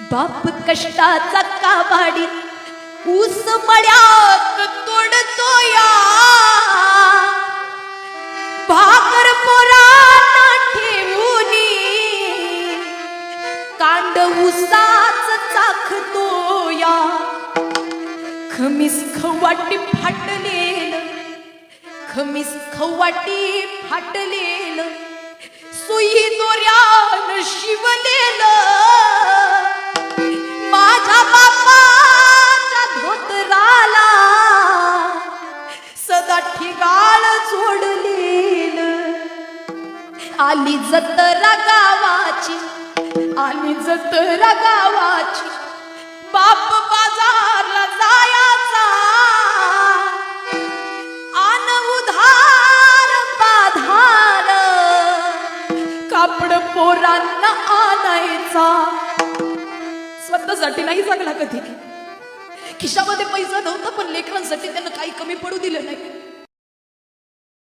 बाप कष्टाचा काबाडीत ऊस मळ्यात तोडतो या भाकर पोरा ठेवूनी कांड ऊसाच चाखतो या खमीस खवाटी फाटलेल खमीस खवाटी फाटलेल साठी गाळ जोडलेल. आली जतरा गावाची आली जतरा गावाची बाप बाजारला जायाचा. आन उधार पाधार कापड पोरांना आणायचा. स्वतःसाठी नाही जगला कधी? खिशामध्ये पैसा नव्हता पण लेकरांसाठी त्यांना काही कमी पडू दिलं नाही.